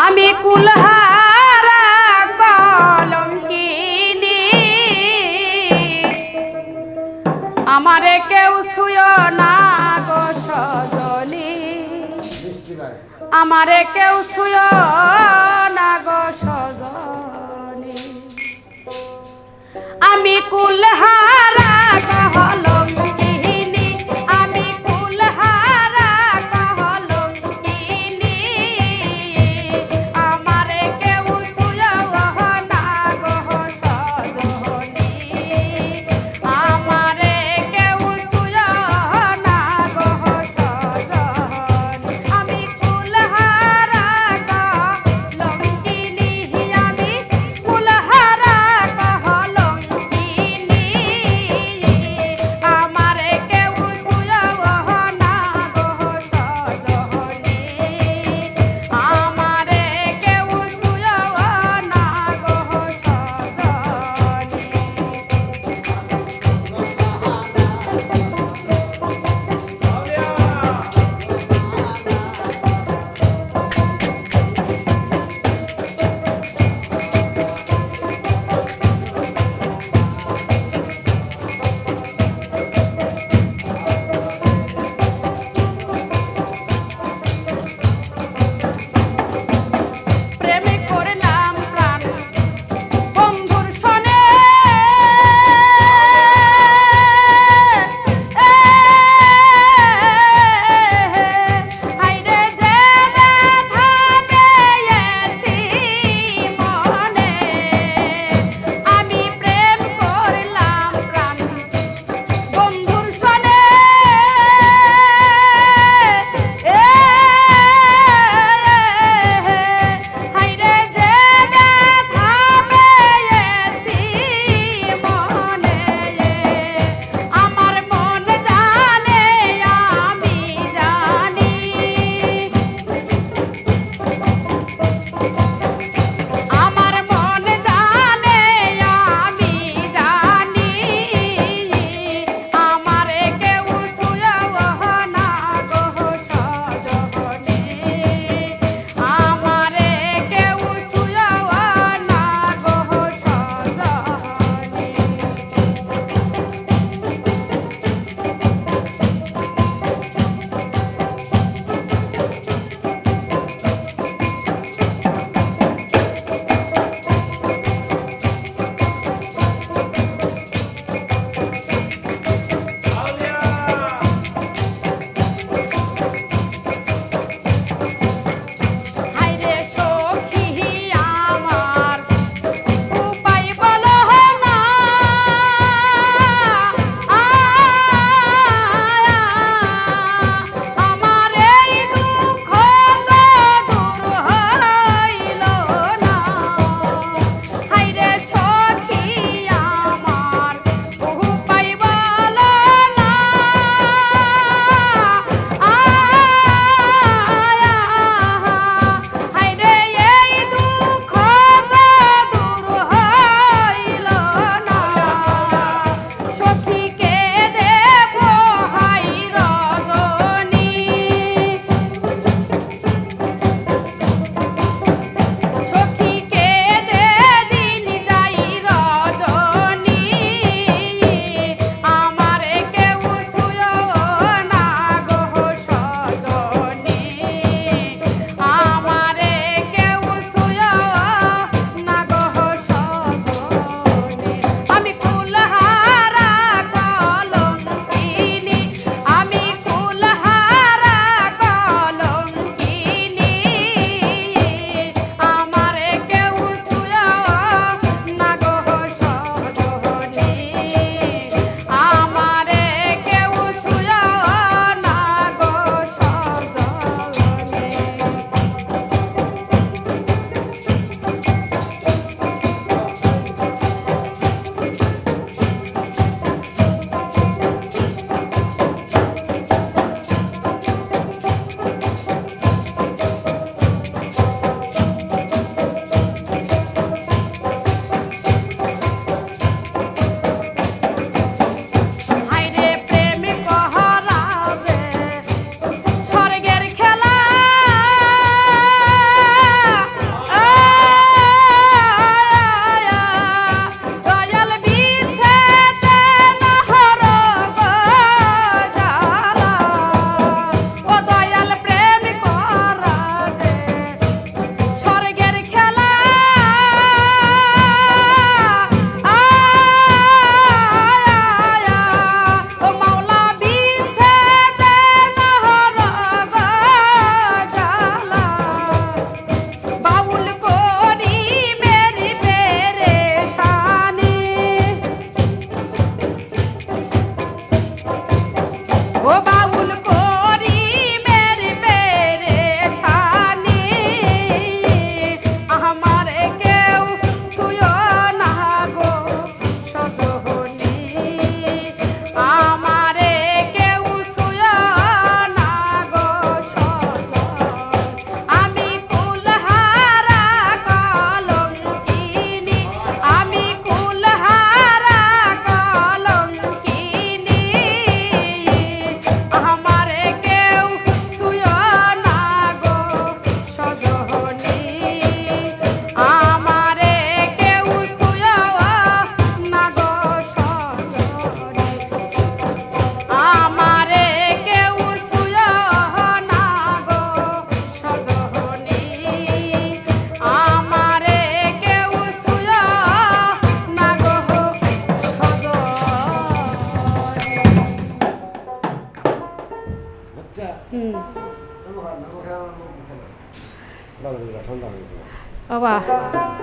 আমি কুলহারা কলঙ্কিনী। আমারে কেউ ছুয় না গো সজনী। আমারে কেউ ছুয় না গো সজনী। আমি কুলহারা 那个成。好吧